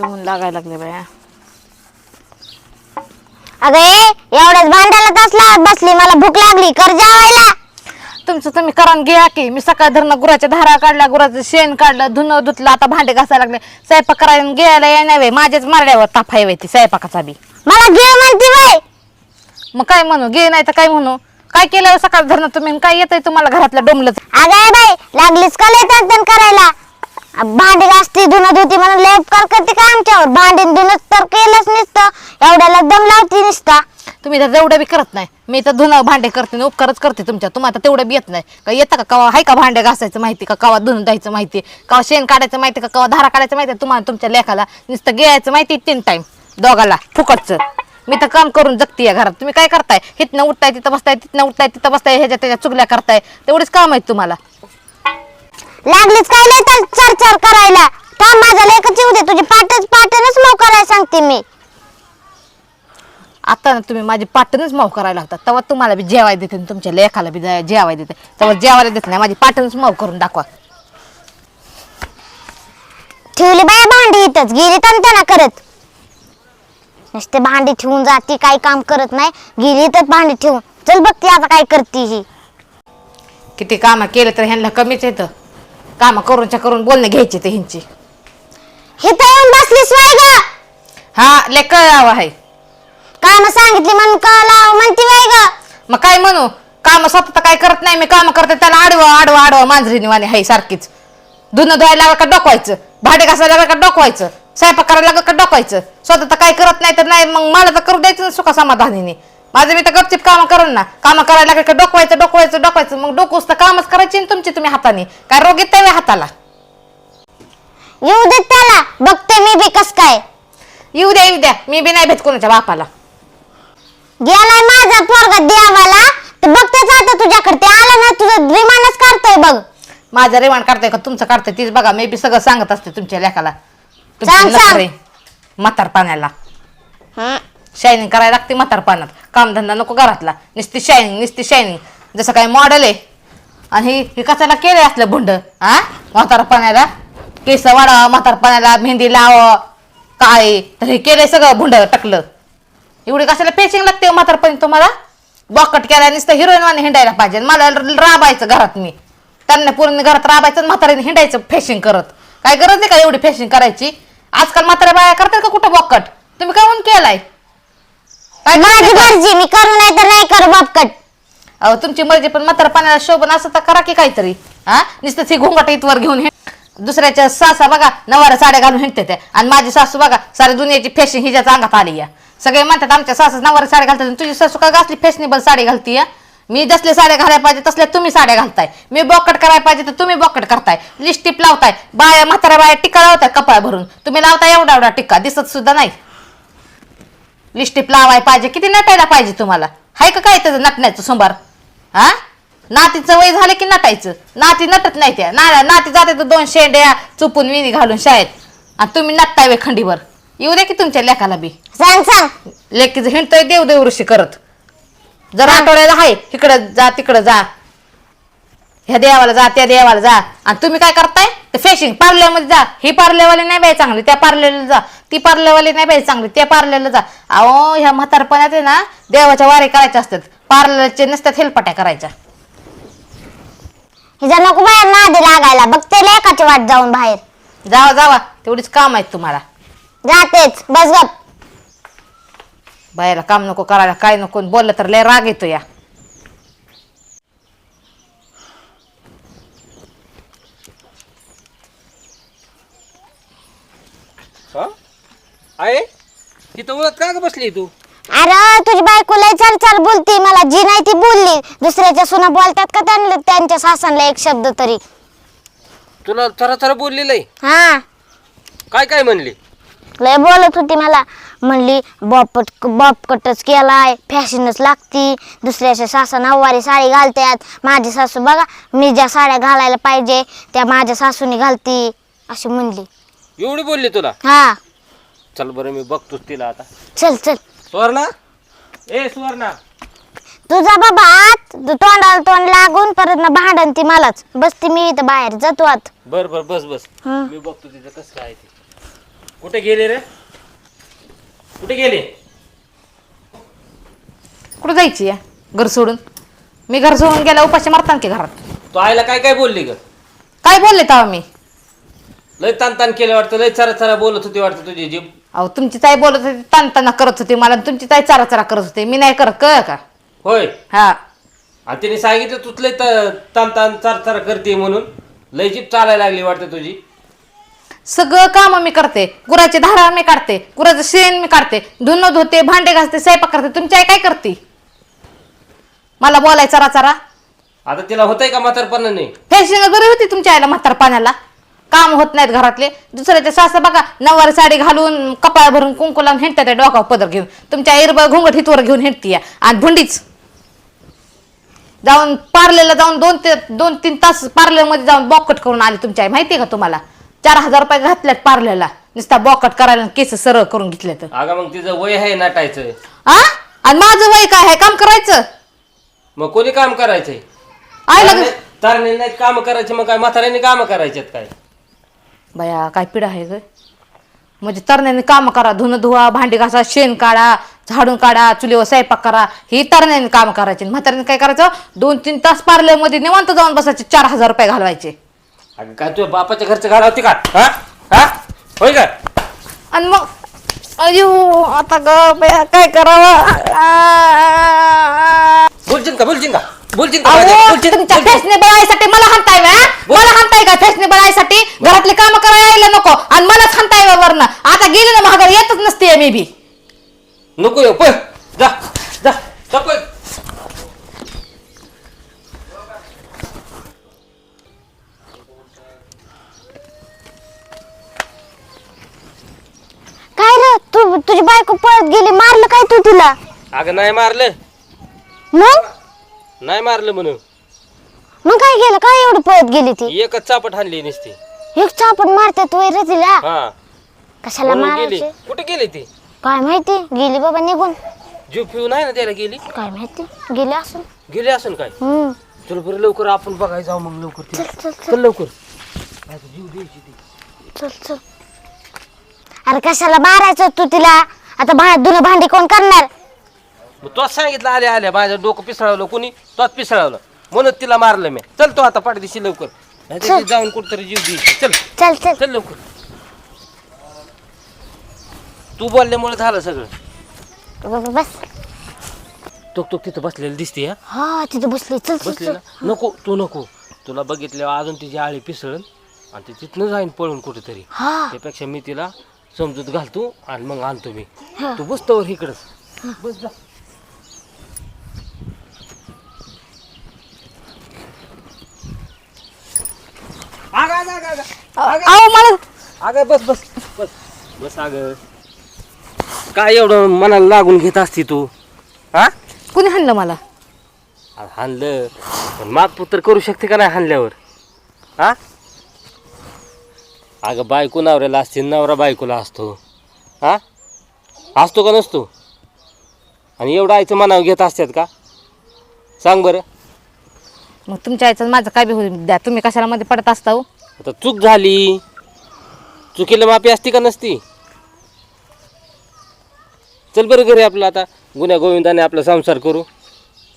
ऊन लागायला लागले बाया. अगं ए एवढ्याच भांड्याला तास लावत बसली मला भूक लागली कर जेवायला. तुमचं तुम्ही करून घ्या की मी सकाळ धरणं गुराच्या धारा काढल्या गुराचं शेण काढलं धुणं धुतलं आता भांडे घासायला लागले. स्वयंपाक करायला घ्यायला येणार वे माझ्याच मारड्यावर ताप आहे ती स्वयंपाकाचा बी. मला घे म्हणते बाई. मग काय म्हणू घे नाही तर काय म्हणू? काय केलं सकाळ धरणं तुम्ही? आणि काय येतंय तुम्हाला घरातलं डोमलंच अगं ए बाई लागलीच का लय तन करायला? भांडी घासती धुणं धुती म्हणून लय उपकार करते का आमच्यावर? भांडी धुणं तर केलंच नसतं. एवढ्याला दम लावती नसता. तुम्ही तर तेवढं बी करत नाही. मी तर धुणं भांडे करते आणि उपकारच करते तुमच्या. तुम्हाला तर तेवढं बी येत नाही. का येतं का कवा? हाय का भांडे घासायचं माहिती का? कवा धुणं द्यायचं माहिती? कवा शेण काढायचं माहिती का? कवा धारा काढायचं माहिती? तुम्हाला तुमच्या लेखाला नुसतं गेळायचं माहिती तीन टाइम दोघाला फुकटचं. मी तर काम करून जगती आहे घरात. तुम्ही काय करताय? हिथनं उठताय तिथं बसताय तिथनं उठताय तिथं बसताय ह्याच्या त्याच्या चुगल्या करताय. तेवढीच काम आहेत तुम्हाला. लागलीच काय लय तर चर चर करायला. थांब माझा लेखच येऊ दे तुझी पाटच पाटनच मऊ करायला सांगते मी. आता ना तुम्ही माझी पाटणच माव करायला लागतात तेव्हा तुम्हाला बी जेवाय देते आणि तुमच्या लेखाला बी जे- जेवाय देते. तेव्हा जेवायला देत नाही माझी पाटणच माव करून दाखवा. ठेवली बाया भांडी इथंच गेली तंतना करत. नुसते भांडी ठेवून जाती काही काम करत नाही. गेली तर भांडी ठेवून. चल बघ ती आता काय करते ही. किती कामं केलं तर ह्यांना कमीच येतं. कामं करूनच्या करून बोलणे घ्यायचे ते ह्यांची. हे तर येऊन बसलीस वय ग. हा ले कळावं आहे. काम सांगितली म्हणून कळाला म्हणती वय ग. मग काय म्हणू? काम स्वतः तर काय करत नाही मी काम करते त्याला आडवं आडवं आडवं मांजरीने वाणी हाय सारखीच. धुणं धुवायला लागलं का डोकवायचं? भांडे घासायला लागलं का डोकवायचं? स्वयंपाक करायला लागलं का डोकवायचं? स्वतः तर काय करत नाही तर नाही मग मला तर करू द्यायचं ना सुखा समाधानीने माझं मी तर गपचिप कामं करण ना. कामं करायला लागलं का डोकवायचं डोकवायचं डोकवायचं. मग डोकूस तर कामच करायची ना तुमची तुम्ही हाताने. काय रोग येत नाही हाताला. येऊ देत त्याला. बघते मी बी कस काय. येऊ द्या येऊ द्या. मी बी नाही भेट कोणाच्या बापाला. गेलाय माझा पोरगा देवाला. तर बघतेच आता तुझ्याकडे. ते आलं ना तुझं विमानच काढतोय बघ. माझं रेवाण काढताय का? तुमचं काढताय तीच बघा. मी बी सगळं सांगत असते तुमच्या लेखाला सांग, सांग. म्हातार पाण्याला शायनिंग करायला लागते म्हातारपणात. कामधंदा नको घरातला. नुसती शायनिंग नुसती शायनिंग जसं काय मॉडेल आहे. आणि हे कशाला केले असलं भुंड? हा म्हातारपणाला? केस वाढावं म्हातारपणाला मेहंदी लाव काय? तर हे केलंय सगळं भुंड टकलं. एवढी कशाला पेचिंग लागते हो म्हातारपणी तुम्हाला? बॉकट केला नुसतं हिरोईन वाने हिंडायला पाहिजे. मला राबायचं घरात मी. त्यांना पूर्ण घरात राबायचं म्हातारीने हिंडायचं फेशिंग करत. काय गरज नाही का एवढी फेशिंग करायची? आजकाल म्हाताऱ्या बाया करतात का कुठं बॉकट तुम्ही काय म्हणून केलाय? माझी मी करू नाही तर नाही करू बापकट. अहो तुमची मर्जी पण म्हातारा पाण्याला शोभन असं तर करा की काहीतरी. हा? नुसतं ती घोंगट इथवर घेऊन दुसऱ्याच्या सासा बघा नवाऱ्या साड्या घालून हिंडते त्या. आणि माझी सासू बघा साऱ्या दुनियाची फॅशन हिच्याच अंगात आली या सगळे म्हणतात आमच्या सासू नवाऱ्या साड्या घालतात आणि तुझी सासू का असली फॅशनेबल साडी घालती या मी जसले साड्या घालायला पाहिजे तसल्या तुम्ही साड्या घालताय. मी बॉकट करायला पाहिजे तर तुम्ही बॉकट करताय. लिस्टिप लावताय. बाया म्हाताऱ्या बाया टिक्का लावताय कपाळ भरून तुम्ही लावताय एवढा एवढा टिक्का दिसत सुद्धा नाही. लिस्टिप लावाय पाहिजे. किती नटायला पाहिजे तुम्हाला? हाय का काय त्याचं नटण्याचं सोमवार? हा? नातीचं वय झालं की नटायचं? नाती नटत नाही त्या. ना नाती जाते तर दोन शेंड्या चुपून विणी घालून शाळेत. आणि तुम्ही नटताय वे खंडीवर येऊ दे की तुमच्या लेखाला बी. सांग सांग लेकीचं हिंडतोय देव देव ऋषी करत. जर आठवड्याला आहे इकडं जा तिकडं जा. ह्या देवाला जा त्या देवाला जा. आणि तुम्ही काय करताय? ते फेशिंग पार्लरमध्ये जा. ही पार्लरवाली नाही बाई चांगली त्या पार्लरला जा. ती पार्लरवाली नाही बाई चांगली त्या पार्लरला जा. अहो ह्या म्हातारपणात आहे ना देवाच्या वारे करायच्या असतात. पार्लरचे नसतात हेलपाट्या करायच्या. हिचा नको बाहेर नादी लागायला बघते लेखाची वाट जाऊन बाहेर. जावा जावा तेवढीच काम आहेत तुम्हाला. जातेच बस गप. बायाला काम नको करायला काय नको बोललं तर लय राग येतो या हा आहे तिथं उलट का ग बसली तू? अरे तुझी बायको लय चल चल बोलती मला. जी नाही ती बोलली. दुसऱ्याच्या सुना बोलतात का त्यांना? त्यांच्या सासनला एक शब्द तरी. तुला थरा थरा बोललेलं आहे हा. काय काय म्हणली? लय बोलत होती मला. म्हणली बॉपट बॉपकटच केलाय फॅशनच लागती. दुसऱ्याच्या सासा नऊवारी साडी घालतात माझी सासू बघा मी ज्या साड्या घालायला पाहिजे त्या माझ्या सासूने घालती. अशी म्हणली. एवढी बोलली तुला? हा. चल बरं मी बघतोच तिला आता. चल चल. सुवर्णा? ए सुवर्णा. तुझा बाबा आत तू तोंडाला तोंड लागून परत ना भांडण ती मलाच. बसती मी इथं बाहेर जातो आत. बर बर बस बस. हं. मी बघतो तिचं कसं काय ते. कुठे गेले रे? कुठे गेले? कुठं जायची आहे घर सोडून? मी घर सोडून गेला उपाशी मारतान की घरात? तू आईला काय काय बोलली ग? काय बोलले तेव्हा मी? लय ताण ताण केलं वाटतं लय चरा चरा बोलत होती वाटतं तुझी जीभ. अहो तुमची ताई बोलत होती ताणताना करत होती मला आणि तुमची ताई चारा चारा करत होते. मी नाही करत कळ का? होय. हा. आणि तिने सांगितलं तूच लय त- ताण ताण चार चार करते म्हणून. लय जीभ चालायला लागली वाटतं तुझी. सगळं काम मी करते. गुराची धारा मी काढते. गुराचं शेण मी काढते. धुणं धुते भांडे घासते स्वयंपाक करते. तुमची आई काय करते? मला बोलायचं चरा चरा आता तिला होतंय का म्हातारपणाने? फॅशन बरी होती तुमच्या आईला म्हातार पाण्याला काम होत नाहीत घरातले. दुसऱ्याच्या सासा बघा नववारी साडी घालून कपाळ भरून कुंकू लावून हिंडतात त्या डोकावर पदर घेऊन तुमच्या आईर घुंगट हितवर घेऊन हिंडती आणि भुंडीच. जाऊन पार्लरला जाऊन दोन ते दोन तीन तास पार्लरमध्ये जाऊन बॉकट करून आली तुमच्या आई माहिती का तुम्हाला? चार हजार रुपये घातल्यात पार्लरला. नुसता बॉकट करायला केस सरळ करून घेतले तर अगं मग तिचं वय आहे नाटायचं. आ? आणि माझं वय काय आहे? काम करायचं? मग कोणी काम करायचंय? आईला तारणे नाही काम करायचे मग काय म्हाताऱ्याने काम करायच्यात काय? बया काय पिढा आहे ग? म्हणजे तरण्याने काम करा धुणं धुवा भांडी घासा शेण काढा झाडून काढा चुलीवर स्वयंपाक करा. ही तरण्याने काम करायचे. म्हाताऱ्याने काय करायचं? दोन तीन तास पार्लरमध्ये निवांत जाऊन बसायचे चार हजार रुपये घालवायचे. अगं काय तुझ्या बापाच्या घरचं घाला होती का? हा? हा? होय का? आणि मग? अयो आता ग बया काय करावं? बोलशील का बोलशील का? बोलशील का अहो, माझ्या? बोलशील? तुमच्या बोलशील? फॅशनेबल आईसाठी मला हाणताय व्हय, हा? मला हाणताय का फॅशनेबल आईसाठी घरातले काम करायला यायला नको आणि मलाच हाणताय व्हय वरनं आता गेले ना महागार येतच नसते मी बी नको येऊ पळ जा जा जा पळ काय रे तू तुझी बायको पळत गेली मारलं काय तू तिला अगं नाही मारलं मग नाही मारलं म्हणून. मग काय केलं? काय एवढं पळत गेली ती? एकच चापट हाणली नुसती. एक चापट मारतात वय रे तिला हा. कशाला म्हणून गेली. मारायचे? कुठे गेली ती? काय माहिती? गेली बाबा निघून. जीव पिऊ नाही ना त्याला गेली? काय माहिती? गेली असून. गेली असेल काय? हम्म. चल बरं लवकर आपण बघायला जाऊ मग लवकर चल तिला. चल चल. लवकर. नाही तर जीव द्यायची ती. चल चल. अरे कशाला मारायचं तू तिला? आता भा धुणं भांडी कोण करणार? मग तोच सांगितलं आल्या आल्या माझं डोकं पिसळवलं कुणी? तोच पिसळवलं. म्हणून तिला मारलं मी. चल तो आता पाठदिशी लवकर. नाहीतर ती जाऊन कुठतरी जीव द्यायची चल. चल चल. चल लवकर. तू बोलल्यामुळे झालं सगळं. ब- ब- बस. तो तो तिथं बसलेली दिसते हा? हा तिथं बसली. चल चल बसली नको तू नको. तुला बघितल्यावर अजून तिची आळी पिसळन आणि ती तिथनं जाईन पळून कुठेतरी. हा. त्यापेक्षा मी तिला समजूत घालतो आणि मग आणतो मी. तू बसतोवर इकडंच बस जा. अगं, अगं, अगं, अगं. अहो मला अगं बस बस बस. बस अगं. काय एवढं मनाला लागून घेत असती तू? हा? कुणी हाणलं मला? अरे हाणलं. पण मागपुत्र करू शकते का नाही हाणल्यावर? हा? अगं बायको नवऱ्याला असते नवरा बायकोला असतो. हा? असतो का नसतो? आणि एवढं आईचं मनावर घेत असतात का? सांग बरं. मग तुमच्या आईचं माझं काय बी होईल द्या. तुम्ही कशाला मध्ये पडत असता हो? आता चूक झाली. चुकीला माफी असती का नसती? चल बरं घरी आपलं आता. गुन्ह्या गोविंदाने आपला संसार करू.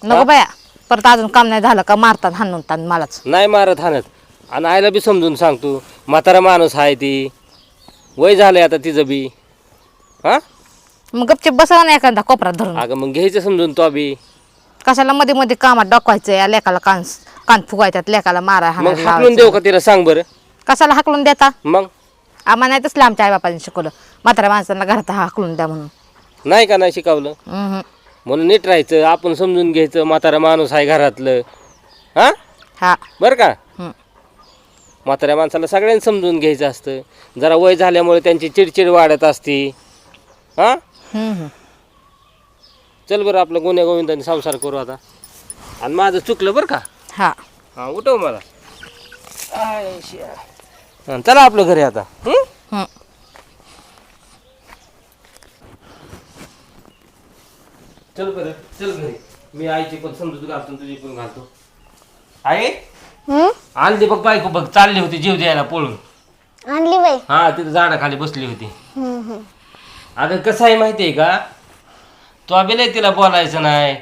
नको बाया. परत अजून काम नाही झालं का मारतात हाणून ताण मलाच. नाही मारत हाणत. आणि आईला बी समजून सांगतो म्हातारा माणूस आहे ती. वय झालंय आता तिचं बी. हा? मग गपचीप बसावं ना एखादा कोपऱ्यात धरून. अगं मग घ्यायचं समजून तो बी. कशाला मध्ये मध्ये कामात डोकवायचं या लेकाला कान कान फुगायच्यात लेकाला मारा मग हाणायला हाकलून देऊ. का तिला? सांग बरं. कशाला हाकलून देता? मग? आम्हाला नाही तसलं आमच्या आईबापाने शिकवलं. म्हाताऱ्या माणसांना घरात हाकलून द्या म्हणून. नाही का नाही शिकवलं. म्हणून नीट राहायचं आपण समजून घ्यायचं म्हातारा माणूस आहे घरातलं. हा? हा. बरं का. म्हाताऱ्या माणसाला सगळ्यांनी समजून घ्यायचं असतं. जरा वय झाल्यामुळे त्यांची चिडचिड वाढत असते. हा? हम्म. चल बरं आपलं गुन्ह्या गोविंदाने संसार करू आता. आणि माझं चुकलं बरं का? हा हा उठव मला आय शिया. हा, चला आपलं घरी आता हं? हम्म. चल बरं चल घरी मी आईची पण समजूत घालतो तुझी पण घालतो आई? आणली बघ बायको बघ चालली होती जीव द्यायला पळून आणली बाई हा तिथं झाडाखाली बसली होती हम्म, हम्म. अगं कसं आहे माहिती आहे का तो अभिलय तिला बोलायचं नाही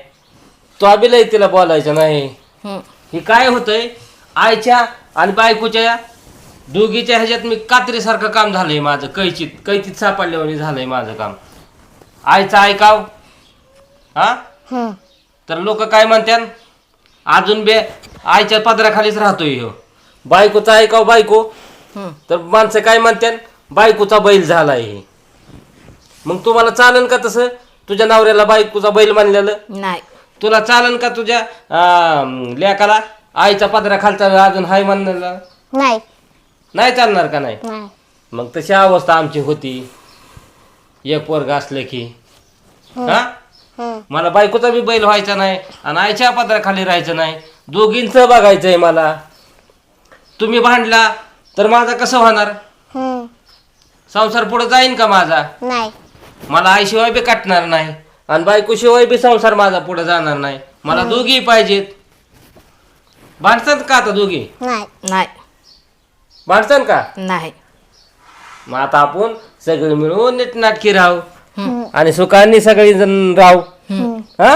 तो अभिलय तिला बोलायचं नाही. हे काय होतंय? आईच्या आणि बायकोच्या दोघीच्या ह्याच्यात मी कात्रीसारखं काम झालंय माझं कैचित कैचित सापडल्यावर झालंय माझं काम. आईचं ऐकाव हा. तर लोक काय म्हणतात अजून बे आईच्या पदराखालीच राहतोय ह्यो. बायकोचा ऐकाव बायको. तर माणसं काय म्हणतात बायकोचा बैल झालाय हे. मग तुम्हाला चालन का तसं? तुझ्या नवऱ्याला बायकोचा बैल मानलेलं? नाही. तुला चालन का तुझ्या अं, लेकाला? आईच्या पदराखालचा अजून हाय म्हणलेला नाही. नाही चालणार का नाही? नाही. मग तशी अवस्था आमची होती. एक वर्ग असलं की. हा? हम्म. मला बायकोचा बी बैल व्हायचा नाही आणि आईच्या पदराखाली राहायचं नाही. दोघींचं बघायचंय मला. तुम्ही भांडला तर माझा कसं होणार? हम्म. संसार पुढे जाईन का माझा? नाही. मला आईशिवाय बी काटणार नाही. आणि बायकोशिवाय बी संसार माझा पुढे जाणार नाही. मला दोघी पाहिजेत. भांडतात का आता दोघी? नाही. नाही. भांडतात का? नाही. मग आता आपण सगळे मिळून नीटनाटकी राहू. आणि सुखांनी सगळी जण राहू हा?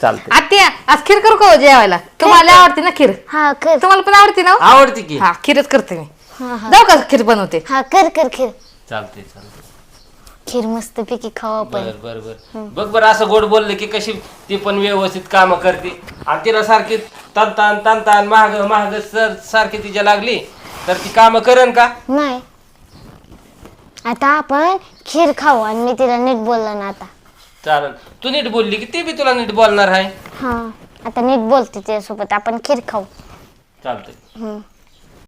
चालते आत्या आज खीर करू का हो जेवायला? तुम्हाला आवडते ना खीर? हा कर. तुम्हाला पण आवडते ना हो? आवडते की? हा खीरच करते मी. हा हा. जाऊ का खीर बनवते? हा कर कर खीर. चालते चालते खीर मस्त पैकी खाऊ आपण बर बर. बर बघ बर असं गोड बोललं की कशी ती पण व्यवस्थित काम करते. आणि तिला सारखी तन तान तन तान महाग महाग सर सारखी तिच्या लागली तर ती काम करण का? नाही. आता आपण खीर खाऊ आणि मी तिला नीट बोललं ना आता. चालन तू नीट बोलली की ती बी तुला नीट बोलणार आहे. हा आता नीट बोलते तिच्यासोबत. आपण खीर खाऊ. चालतंय. हम्म.